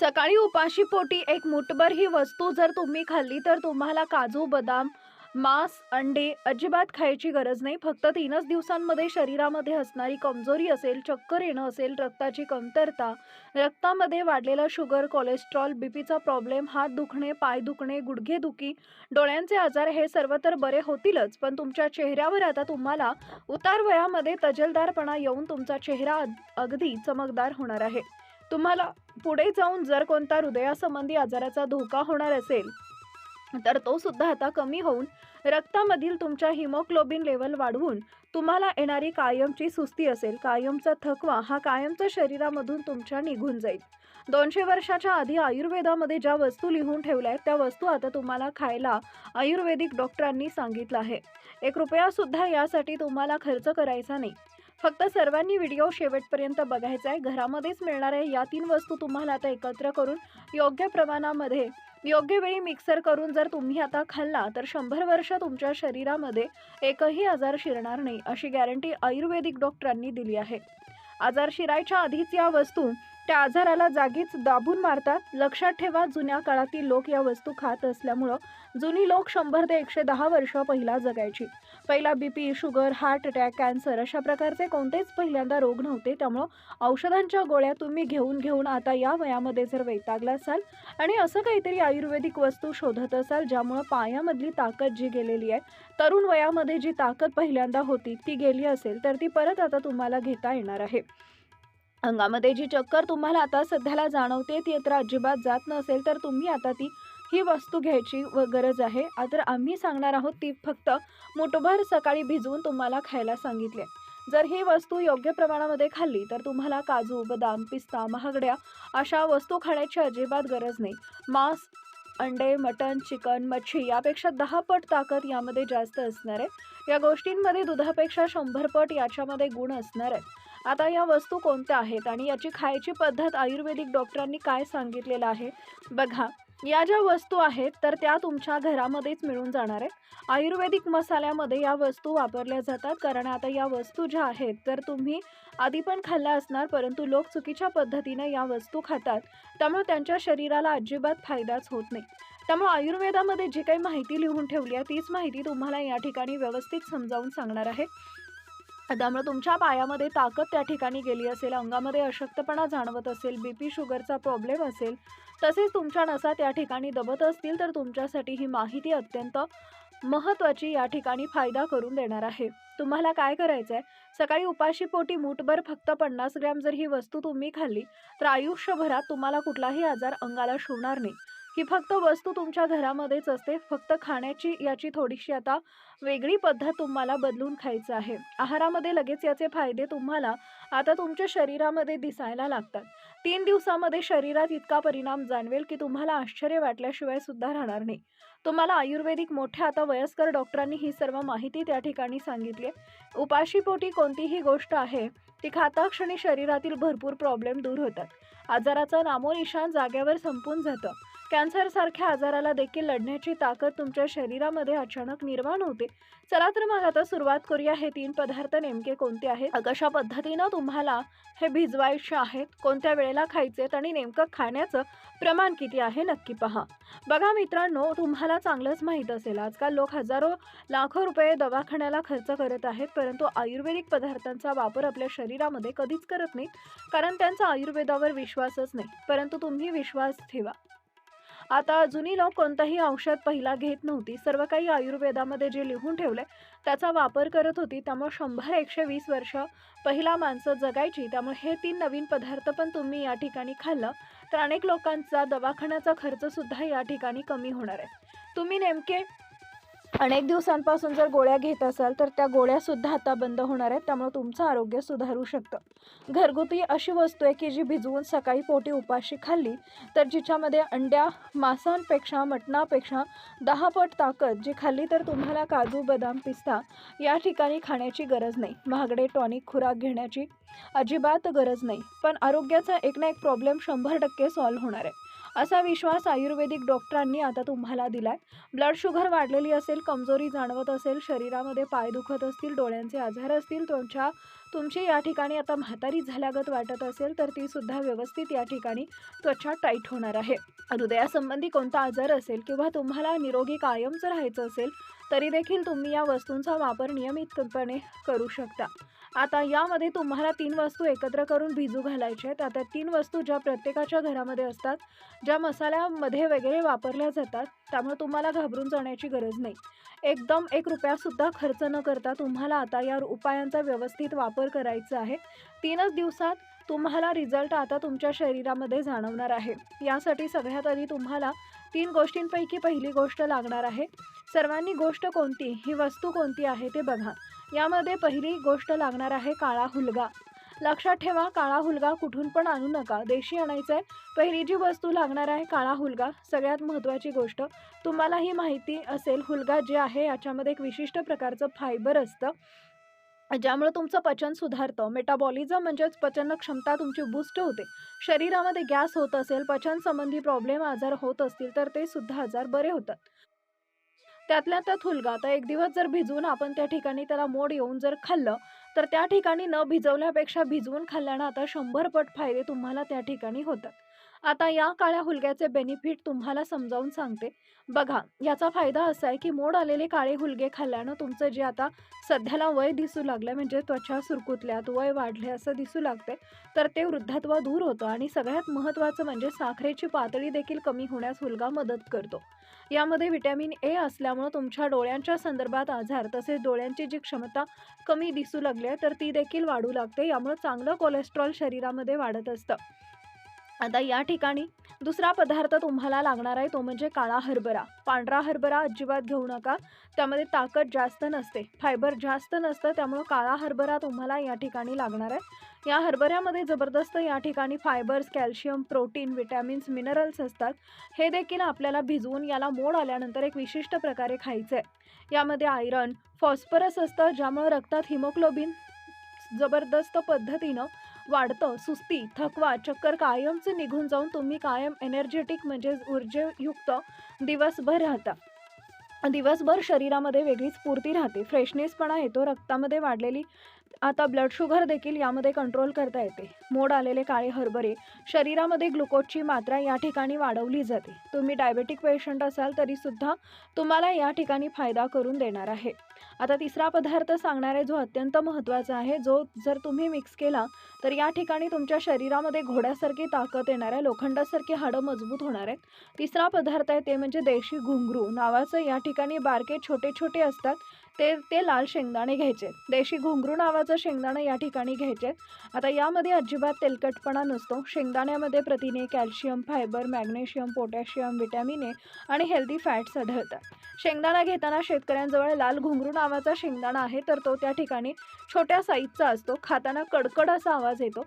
सकाळी उपाशी पोटी एक मुठभर ही वस्तू जर तुम्ही खाल्ली तर तुम्हाला काजू बदाम मांस अंडे अजिबात खायची गरज नाही. फक्त तीनच दिवसांमध्ये शरीरामध्ये असणारी कमजोरी असेल चक्कर येणं असेल रक्ताची कमतरता रक्तामध्ये वाढलेला शुगर कोलेस्ट्रॉल बीपीचा प्रॉब्लेम हात दुखणे पाय दुखणे गुडघेदुखी डोळ्यांचे आजार हे सर्व तर बरे होतीलच पण तुमच्या चेहऱ्यावर आता तुम्हाला उतार वयामध्ये तजेलदारपणा येऊन तुमचा चेहरा अग- अगदी चमकदार होणार आहे. तुम्हाला पुढे जाऊन जर कोणता हृदयासंबंधी आजाराचा धोका होणार असेल तर तो सुद्धा आता कमी होऊन रक्तामधील तुमच्या हिमोग्लोबिन लेवल वाढवून तुम्हाला येणारी कायमची सुस्ती असेल. कायमचा थकवा हा कायमचा शरीरामधून तुमच्या निघून जाईल. दोनशे वर्षाच्या आधी आयुर्वेदामध्ये ज्या वस्तू लिहून ठेवल्या आहेत त्या वस्तू आता तुम्हाला खायला आयुर्वेदिक डॉक्टरांनी सांगितलं आहे. एक रुपयासुद्धा यासाठी तुम्हाला खर्च करायचा नाही. फक्त सर्वांनी व्हिडिओ शेवटपर्यंत बघायचा आहे. घरामध्येच मिळणाऱ्या या तीन वस्तू तुम्हाला आता एकत्र करून योग्य प्रमाणामध्ये योग्य वेळी मिक्सर करून जर तुम्ही आता खाल्ला तर शंभर वर्ष तुमच्या शरीरामध्ये एकही आजार शिरणार नाही अशी गॅरंटी आयुर्वेदिक डॉक्टरांनी दिली आहे. आजार शिरायच्या आधीच या वस्तू त्या आजाराला जागीच दाबून मारतात. लक्षात ठेवा जुन्या काळातील लोक या वस्तू खात असल्यामुळं जुनी लोक शंभर ते एकशे दहा वर्ष पहिला जगायची. पहिला BP sugar heart attack cancer अशा प्रकारचे कोणतेच पहिल्यांदा रोग नव्हते. त्यामुळं औषधांच्या गोळ्या तुम्ही घेऊन घेऊन आता या वयामध्ये जर वैतागला असाल आणि असं काहीतरी आयुर्वेदिक वस्तू शोधत असाल ज्यामुळं पायामधली ताकद जी गेलेली आहे तरुण वयामध्ये जी ताकद पहिल्यांदा होती ती गेली असेल तर ती परत आता तुम्हाला घेता येणार आहे. अंगामध्ये जी चक्कर तुम्हाला आता सध्याला जाणवते ती तर अजिबात जात नसेल तर तुम्ही आता ती ही वस्तू घ्यायची व गरज आहे. तर आम्ही सांगणार आहोत ती फक्त मुठभर सकाळी भिजवून तुम्हाला खायला सांगितले जर ही वस्तू योग्य प्रमाणामध्ये खाल्ली तर तुम्हाला काजू बदाम पिस्ता महागड्या अशा वस्तू खाण्याची अजिबात गरज नाही. मांस अंडे मटण चिकन मच्छी यापेक्षा दहा पट ताकद यामध्ये जास्त असणार आहे. या गोष्टींमध्ये दुधापेक्षा शंभर पट याच्यामध्ये गुण असणार आहेत आता या वस्तू कोणत्या आहेत आणि याची खायची पद्धत आयुर्वेदिक डॉक्टरांनी काय सांगितलेलं आहे? बघा या ज्या वस्तू आहेत तर त्या तुमच्या घरामध्येच मिळून जाणार आहेत. आयुर्वेदिक मसाल्यामध्ये या वस्तू वापरल्या जातात. कारण आता या वस्तू ज्या आहेत तर तुम्ही आधी पण खाल्ल्या असणार परंतु लोक चुकीच्या पद्धतीने या वस्तू खातात. त्यामुळे त्यांच्या शरीराला अजिबात फायदाच होत नाही. त्यामुळे आयुर्वेदामध्ये जी काही माहिती लिहून ठेवली आहे तीच माहिती तुम्हाला या ठिकाणी व्यवस्थित समजावून सांगणार आहे. त्यामुळे तुमच्या पायामध्ये ताकद त्या ठिकाणी गेली असेल अंगामध्ये अशक्तपणा जाणवत असेल बी पी शुगरचा प्रॉब्लेम असेल तसेच तुमच्या नसा त्या ठिकाणी दबत असतील तर तुमच्यासाठी ही माहिती अत्यंत महत्त्वाची या ठिकाणी फायदा करून देणार आहे. तुम्हाला काय करायचं आहे सकाळी उपाशी पोटी मूठभर फक्त पन्नास ग्रॅम जर ही वस्तू तुम्ही खाल्ली तर आयुष्यभरात तुम्हाला कुठलाही आजार अंगाला शिवणार नाही. ही फक्त वस्तू तुमच्या घरामध्येच असते. फक्त खाण्याची याची थोडीशी आता वेगळी पद्धत तुम्हाला बदलून खायचं आहे. आहारामध्ये लगेच याचे फायदे तुम्हाला आता तुमच्या शरीरामध्ये दिसायला लागतात. तीन दिवसामध्ये शरीरात इतका परिणाम जाणवेल की तुम्हाला आश्चर्य वाटल्याशिवाय सुद्धा राहणार नाही. तुम्हाला आयुर्वेदिक मोठ्या आता वयस्कर डॉक्टरांनी ही सर्व माहिती त्या ठिकाणी सांगितली आहे. उपाशीपोटी कोणतीही गोष्ट आहे ती खाता क्षणी शरीरातील भरपूर प्रॉब्लेम दूर होतात. आजाराचं नामोनिशान जाग्यावर संपून जातं. कॅन्सरसारख्या आजाराला देखील लढण्याची ताकद तुमच्या शरीरामध्ये अचानक निर्माण होते. चला तर मग आता सुरुवात करूया. हे तीन पदार्थ नेमके कोणते आहेत? कशा पद्धतीनं तुम्हाला हे भिजवायचे आहेत. कोणत्या वेळेला खायचे आणि नेमकं खाण्याचं प्रमाण किती आहे नक्की पहा. बघा मित्रांनो तुम्हाला चांगलंच माहीत असेल. आजकाल लोक हजारो लाखो रुपये दवाखान्याला खर्च करत आहेत. परंतु आयुर्वेदिक पदार्थांचा वापर आपल्या शरीरामध्ये कधीच करत नाहीत. कारण त्यांचा आयुर्वेदावर विश्वासच नाही. परंतु तुम्ही विश्वास ठेवा. आता जुनी लोक कोणतंही औषध पहिला घेत नव्हती. सर्व काही आयुर्वेदामध्ये जे लिहून ठेवलंय त्याचा वापर करत होती. त्यामुळे शंभर एकशे वीस वर्ष पहिला माणसं जगायची. त्यामुळे हे तीन नवीन पदार्थ पण तुम्ही या ठिकाणी खाल्लं. तर अनेक लोकांचा दवाखान्याचा खर्चसुद्धा या ठिकाणी कमी होणार आहे. तुम्ही नेमके अनेक दिवसांपासून जर गोळ्या घेत असाल तर त्या गोळ्यासुद्धा आता बंद होणार आहेत. त्यामुळे तुमचं आरोग्य सुधारू शकतं. घरगुती अशी वस्तू आहे की जी भिजवून सकाळी पोटी उपाशी खाल्ली तर जिच्यामध्ये अंड्या मांसांपेक्षा मटणापेक्षा दहा पट ताकद जी खाल्ली तर तुम्हाला काजू बदाम पिस्ता या ठिकाणी खाण्याची गरज नाही. महागडे टॉनिक खुराक घेण्याची अजिबात गरज नाही. पण आरोग्याचा एक ना एक प्रॉब्लेम शंभर टक्के सॉल्व्ह होणार आहे. असा विश्वास आयुर्वेदिक डॉक्टरांनी आता तुम्हाला दिलाय. ब्लड शुगर वाढलेली असेल कमजोरी जाणवत असेल शरीरामध्ये पाय दुखत असतील डोळ्यांचे आजार असतील तुमच्या तुमची या ठिकाणी आता म्हातारी झाल्यागत वाटत असेल तर ती सुद्धा व्यवस्थित या ठिकाणी त्वचा टाईट होणार आहे. हृदयासंबंधी कोणता आजार असेल किंवा तुम्हाला निरोगी कायमचं राहायचं असेल तरी देखील तुम्ही या वस्तूंचा वापर नियमितपणे करू शकता. आता यामध्ये तुम्हाला तीन वस्तू एकत्र करून भिजू घालायच्या आहेत. आता तीन वस्तू ज्या प्रत्येकाच्या घरामध्ये असतात ज्या मसाल्यामध्ये वगैरे वापरल्या जातात त्यामुळे तुम्हाला घाबरून जाण्याची गरज नाही. एकदम एक रुपयासुद्धा खर्च न करता तुम्हाला आता या उपायांचा व्यवस्थित वापर करायचा आहे. तीनच दिवसात तुम्हाला रिझल्ट आता तुमच्या शरीरामध्ये जाणवणार आहे. यासाठी सगळ्यात आधी तुम्हाला तीन गोष्टींपैकी पहिली गोष्ट लागणार आहे. सर्वांनी गोष्ट कोणती? ही वस्तू कोणती आहे ते बघा. यामध्ये पहिली गोष्ट लागणार आहे काळा हुलगा. लक्षात ठेवा काळा हुलगा कुठून पण आणू नका. देशी आणायचा आहे पहिली जी वस्तू लागणार आहे काळा हुलगा सगळ्यात महत्त्वाची गोष्ट तुम्हाला ही माहिती असेल हुलगा जे आहे याच्यामध्ये एक विशिष्ट प्रकारचं फायबर असतं ज्यामुळे तुमचं पचन सुधारतं. मेटाबॉलिझम म्हणजेच पचन क्षमता तुमची बूस्ट होते. शरीरामध्ये गॅस होत असेल पचन संबंधी प्रॉब्लेम आजार होत असतील तर ते सुद्धा आजार बरे होतात. त्यातल्या त्यात हुलगा. तर एक दिवस जर भिजवून आपण त्या ठिकाणी त्याला मोड येऊन जर खाल्लं तर त्या ठिकाणी न भिजवल्यापेक्षा भिजवून खाल्ल्यानं आता शंभर पट फायदे तुम्हाला त्या ठिकाणी होतात. आता या काळ्या हुलग्याचे बेनिफिट तुम्हाला समजावून सांगते. बघा याचा फायदा असा आहे की मोड आलेले काळे हुलगे खाल्ल्यानं तुमचं जे आता सध्याला वय दिसू लागलं म्हणजे त्वचा सुरकुतल्यात वय वाढले असं दिसू लागते तर ते वृद्धत्व दूर होतं आणि सगळ्यात महत्त्वाचं म्हणजे साखरेची पातळी देखील कमी होण्यास हुलगा मदत करतो. यामध्ये व्हिटॅमिन ए असल्यामुळं तुमच्या डोळ्यांच्या संदर्भात आजार तसेच डोळ्यांची जी क्षमता कमी दिसू लागली आहे तर ती देखील वाढू लागते. यामुळे चांगलं कोलेस्ट्रॉल शरीरामध्ये वाढत असतं. आता या ठिकाणी दुसरा पदार्थ तुम्हाला लागणार आहे तो म्हणजे काळा हरभरा. पांढरा हरभरा अजिबात घेऊ नका. त्यामध्ये ताकद जास्त नसते. फायबर जास्त नसतं त्यामुळं काळा हरभरा तुम्हाला या ठिकाणी लागणार आहे. या हरभऱ्यामध्ये जबरदस्त या ठिकाणी fibres calcium protein vitamins minerals असतात. हे देखील आपल्याला भिजवून याला मोड आल्यानंतर एक विशिष्ट प्रकारे खायचं आहे यामध्ये आयरन फॉस्फरस असतं ज्यामुळं रक्तात हिमोग्लोबिन जबरदस्त पद्धतीनं वाढतं सुस्ती थकवा चक्कर कायमचं निघून जाऊन तुम्ही कायम एनर्जेटिक म्हणजेच ऊर्जेयुक्त दिवसभर राहता. दिवसभर शरीरामध्ये वेगळीच स्फूर्ती राहते. फ्रेशनेसपणा येतो. रक्तामध्ये वाढलेली आता ब्लड शुगर देखील यामध्ये कंट्रोल करता येते. मोड आलेले काळे हरभरे शरीरामध्ये ग्लुकोजची मात्रा या ठिकाणी वाढवली जाते. तुम्ही डायबेटिक पेशंट असाल तरीसुद्धा तुम्हाला या ठिकाणी फायदा करून देणार आहे. आता तिसरा पदार्थ सांगणार आहे जो अत्यंत महत्त्वाचा आहे जो जर तुम्ही मिक्स केला तर या ठिकाणी तुमच्या शरीरामध्ये घोड्यासारखी ताकद येणार आहे लोखंडासारखी हाडं मजबूत होणार आहेत. तिसरा पदार्थ आहे ते म्हणजे देशी घुंगरू. नावाचं या ठिकाणी बारके छोटे छोटे असतात. ते ते लाल शेंगदाणे घ्यायचे. देशी घुंगरू नावाचं शेंगदाणं या ठिकाणी घ्यायचे. आता यामध्ये अजिबात तेलकटपणा नसतो. शेंगदाण्यामध्ये प्रथिने कॅल्शियम फायबर मॅग्नेशियम पोटॅशियम विटॅमिने आणि हेल्दी फॅट्स आढळतात. शेंगदाणा घेताना शेतकऱ्यांजवळ लाल घुंगरू नावाचा शेंगदाणा आहे तर तो त्या ठिकाणी छोट्या साईजचा असतो. खाताना कडकड असा आवाज येतो.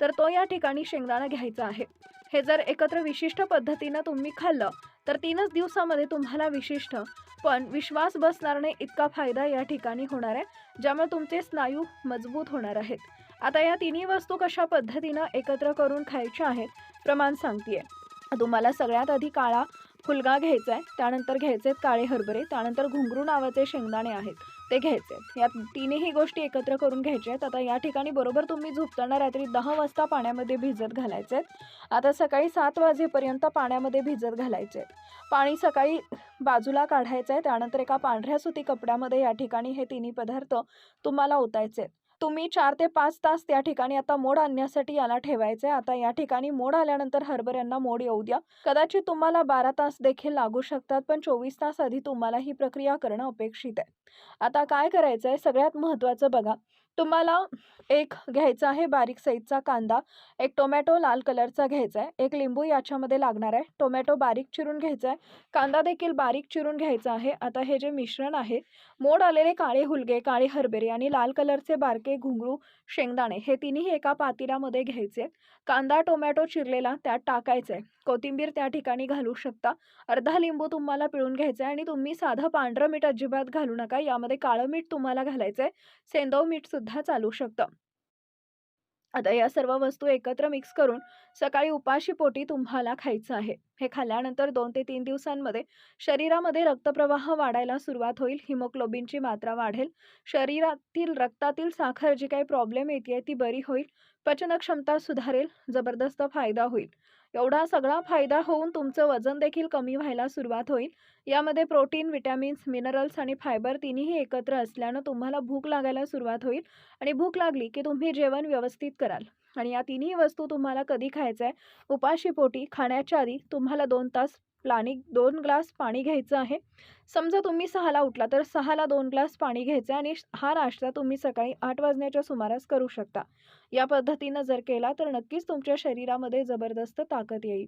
तर तो या ठिकाणी शेंगदाणा घ्यायचा आहे. हे जर एकत्र विशिष्ट पद्धतीनं तुम्ही खाल्लं तर तीनच दिवसामध्ये तुम्हाला विशिष्ट पण विश्वास बसणार नाही इतका फायदा या ठिकाणी होणार आहे ज्यामुळे तुमचे स्नायू मजबूत होणार आहेत. आता या तिन्ही वस्तू कशा पद्धतीनं एकत्र करून खायच्या आहेत प्रमाण सांगतेय. तुम्हाला सगळ्यात आधी काळा फुलगा घ्यायचा आहे त्यानंतर घ्यायचे आहेत काळे हरभरे त्यानंतर घुंगरू नावाचे शेंगदाणे आहेत. ते घ्यायचे आहेत. या तिन्ही गोष्टी एकत्र करून घ्यायच्या आहेत. आता या ठिकाणी बरोबर तुम्ही झोपताना रात्री दहा वाजता पाण्यामध्ये भिजत घालायचे आहेत. आता सकाळी सात वाजेपर्यंत पाण्यामध्ये भिजत घालायचे आहेत. पाणी सकाळी बाजूला काढायचं आहे. त्यानंतर एका पांढऱ्या सुती कपड्यामध्ये या ठिकाणी हे तिन्ही पदार्थ तुम्हाला ओतायचे आहेत. तुम्ही चार ते पाच तास त्या ठिकाणी आता मोड आणण्यासाठी याला ठेवायचे आहे आता या ठिकाणी मोड आल्यानंतर हरभऱ्यांना मोड येऊ द्या. कदाचित तुम्हाला बारा तास देखील लागू शकतात पण चोवीस तास आधी तुम्हाला ही प्रक्रिया करणं अपेक्षित आहे. आता काय करायचं आहे सगळ्यात महत्त्वाचं बघा. तुम्हाला एक घ्यायचा आहे बारीक साईजचा कांदा. एक टोमॅटो लाल कलरचा घ्यायचा आहे. एक लिंबू याच्यामध्ये लागणार आहे. टोमॅटो बारीक चिरून घ्यायचा आहे. कांदा देखील बारीक चिरून घ्यायचा आहे. आता हे जे मिश्रण आहे मोड आलेले काळे हुलगे काळे हरभरे आणि लाल कलरचे बारके घुंगरू शेंगदाणे हे तिन्ही एका पातेल्यामध्ये घ्यायचे. कांदा टोमॅटो चिरलेला त्यात टाकायचं. आहे कोथिंबीर त्या ठिकाणी घालू शकता. अर्धा लिंबू तुम्हाला पिळून घ्यायचा आहे आणि तुम्ही साधं पांढरं मीठ अजिबात घालू नका. यामध्ये काळं मीठ तुम्हाला घालायचं आहे सेंदव मीठसुद्धा चालू शकतं. आता या सर्व वस्तू एकत्र मिक्स करून सकाळी उपाशीपोटी तुम्हाला खायचं आहे. हे खाल्ल्यानंतर दोन ते तीन दिवसांमध्ये शरीरामध्ये रक्तप्रवाह वाढायला सुरुवात होईल. हिमोग्लोबिनची मात्रा वाढेल. शरीरातील रक्तातील साखर जी काही प्रॉब्लेम येते ती बरी होईल. पचनक्षमता सुधारेल. जबरदस्त फायदा होईल. एवढा सगळा फायदा होऊन तुमचं वजन देखील कमी व्हायला सुरुवात होईल. यामध्ये प्रोटीन, विटॅमिन्स मिनरल्स आणि फायबर तिन्हीही एकत्र असल्यानं तुम्हाला भूक लागायला सुरुवात होईल आणि भूक लागली की तुम्ही जेवण व्यवस्थित कराल आणि या तिन्ही वस्तू तुम्हाला कधी खायचं आहे? उपाशीपोटी खाण्याच्या आधी तुम्हाला दोन तास प्लानिंग दोन ग्लास पाणी घ्यायचं आहे. समजा तुम्ही सहाला उठला तर 6ला 2 ग्लास पाणी घ्यायचं आहे आणि हा नाश्ता तुम्ही सकाळी आठ वाजण्याच्या सुमारास करू शकता. या पद्धतीनं जर केला तर नक्कीच तुमच्या शरीरामध्ये जबरदस्त ताकद येईल.